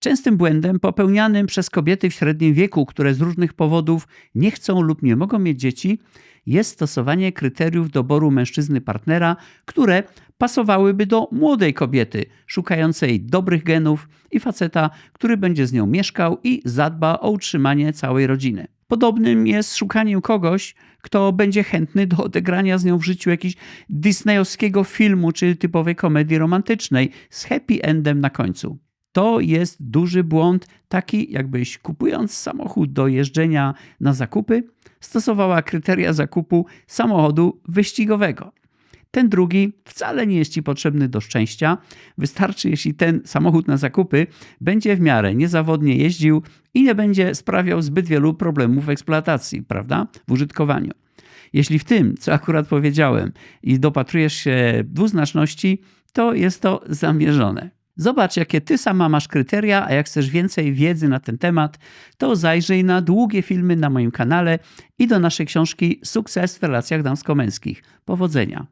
Częstym błędem popełnianym przez kobiety w średnim wieku, które z różnych powodów nie chcą lub nie mogą mieć dzieci, jest stosowanie kryteriów doboru mężczyzny partnera, które pasowałyby do młodej kobiety, szukającej dobrych genów i faceta, który będzie z nią mieszkał i zadba o utrzymanie całej rodziny. Podobnym jest szukaniem kogoś, kto będzie chętny do odegrania z nią w życiu jakiegoś disneyowskiego filmu czy typowej komedii romantycznej z happy endem na końcu. To jest duży błąd, taki jakbyś kupując samochód do jeżdżenia na zakupy, stosowała kryteria zakupu samochodu wyścigowego. Ten drugi wcale nie jest ci potrzebny do szczęścia. Wystarczy, jeśli ten samochód na zakupy będzie w miarę niezawodnie jeździł i nie będzie sprawiał zbyt wielu problemów w eksploatacji, prawda? W użytkowaniu. Jeśli w tym, co akurat powiedziałem, i dopatrujesz się dwuznaczności, to jest to zamierzone. Zobacz, jakie ty sama masz kryteria, a jak chcesz więcej wiedzy na ten temat, to zajrzyj na długie filmy na moim kanale i do naszej książki Sukces w relacjach damsko-męskich. Powodzenia!